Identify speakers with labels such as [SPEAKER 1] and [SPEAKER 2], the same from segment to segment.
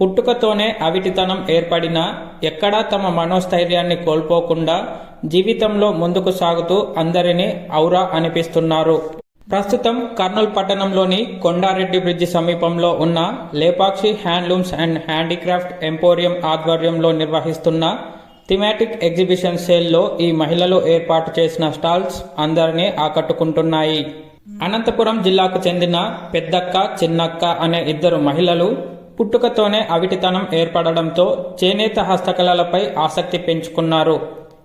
[SPEAKER 1] పుట్టుకతోనే అవిటితనం ఏర్పడినా ఎక్కడా తమ మనోస్థైర్యాన్ని కోల్పోకుండా జీవితంలో ముందుకు సాగుతూ అందరినీ ఔరా అనిపిస్తున్నారు. ప్రస్తుతం కర్నూలు పట్టణంలోని కొండారెడ్డి బ్రిడ్జి సమీపంలో ఉన్న Lepakshi handlooms and handicraft emporium ఆధ్వర్యంలో నిర్వహిస్తున్న థిమాటిక్ ఎగ్జిబిషన్ సేల్లో ఈ మహిళలు ఏర్పాటు చేసిన స్టాల్స్ అందరినీ ఆకట్టుకుంటున్నాయి. అనంతపురం జిల్లాకు చెందిన పెద్దక్క చిన్నక్క అనే ఇద్దరు మహిళలు పుట్టుకతోనే అవిటితనం ఏర్పడడంతో చేనేత హస్తకళలపై ఆసక్తి పెంచుకున్నారు.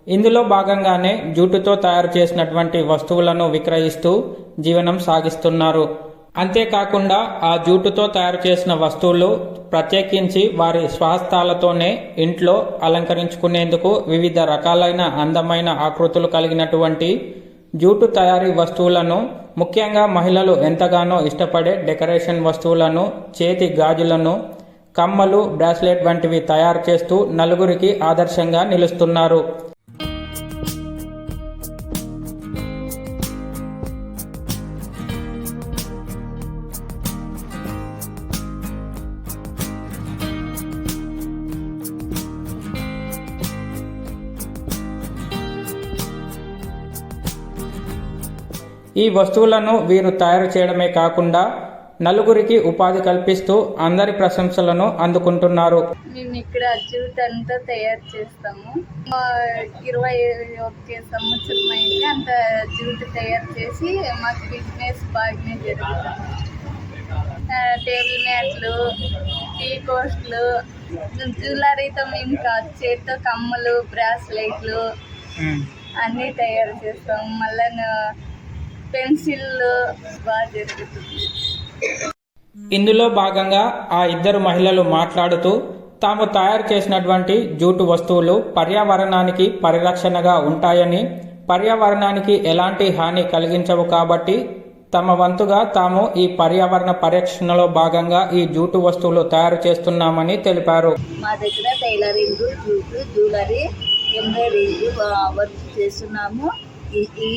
[SPEAKER 1] ఇందులో భాగంగానే జూటుతో తయారు చేసినటువంటి వస్తువులను విక్రయిస్తూ జీవనం సాగిస్తున్నారు. అంతేకాకుండా ఆ జూటుతో తయారు చేసిన వస్తువులు ప్రత్యేకించి వారి స్వహస్తాలతోనే ఇంట్లో అలంకరించుకునేందుకు వివిధ రకాలైన అందమైన ఆకృతులు కలిగినటువంటి జూటు తయారీ వస్తువులను ముఖ్యంగా మహిళలు ఎంతగానో ఇష్టపడే డెకరేషన్ వస్తువులను చేతి గాజులను కమ్మలు బ్రాస్లెట్ వంటివి తయారు చేస్తూ నలుగురికి ఆదర్శంగా నిలుస్తున్నారు. ఈ వస్తువులను వీరు తయారు చేయడమే కాకుండా నలుగురికి ఉపాధి కల్పిస్తూ అందరి ప్రశంసలను అందుకుంటున్నారు.
[SPEAKER 2] మేము ఇక్కడ జూట్ అంతా తయారు చేస్తాము. ఇరవై ఒక్క సంవత్సరం అయింది అంత జూట్ తయారు చేసి మాకు బిజినెస్ బాగానే జరుగుతుంది. టేబుల్ మ్యాట్లు టీ కోస్ట్లు జ్యువెలరీతో మేము కా- చేతితో కమ్మలు బ్రాస్లైట్లు అన్నీ తయారు చేస్తాము. మళ్ళీ బాగా జరుగుతుంది.
[SPEAKER 1] ఇందులో భాగంగా ఆ ఇద్దరు మహిళలు మాట్లాడుతూ తాము తయారు చేసినటువంటి జూటు వస్తువులు పర్యావరణానికి పరిరక్షణగా ఉంటాయని పర్యావరణానికి ఎలాంటి హాని కలిగించవు కాబట్టి తమ వంతుగా తాము ఈ పర్యావరణ పరిరక్షణలో భాగంగా ఈ జూటు వస్తువులు తయారు చేస్తున్నామని తెలిపారు.
[SPEAKER 3] మా దగ్గర tailoring jute jewellery embroiding work చేస్తున్నాము. ఈ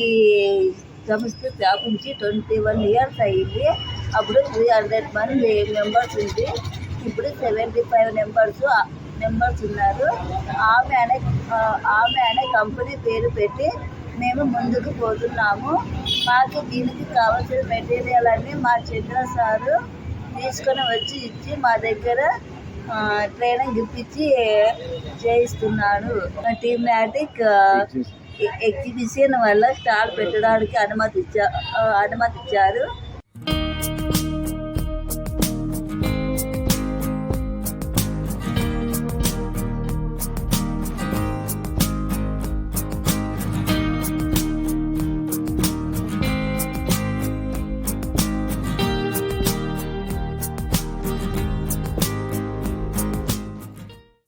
[SPEAKER 3] సంస్థ స్థాపించి ట్వంటీ వన్ ఇయర్స్ అయింది. అప్పుడు త్రీ హండ్రెడ్ మంది మెంబర్స్ ఉంది ఇప్పుడు సెవెంటీ ఫైవ్ మెంబర్స్ మెంబర్స్ ఉన్నారు. ఆమె అనే ఆమె అనే కంపెనీ పేరు పెట్టి మేము ముందుకు పోతున్నాము. మాకు దీనికి కావాల్సిన మెటీరియల్ అన్ని మా చంద్ర సారు తీసుకొని వచ్చి ఇచ్చి మా దగ్గర ట్రైనింగ్ ఇప్పించి చేయిస్తున్నాడు టీమాటిక్ ఎగ్జిబిషన్ వల్ల స్టాల్ పెట్టడానికి అనుమతి అనుమతిచ్చారు.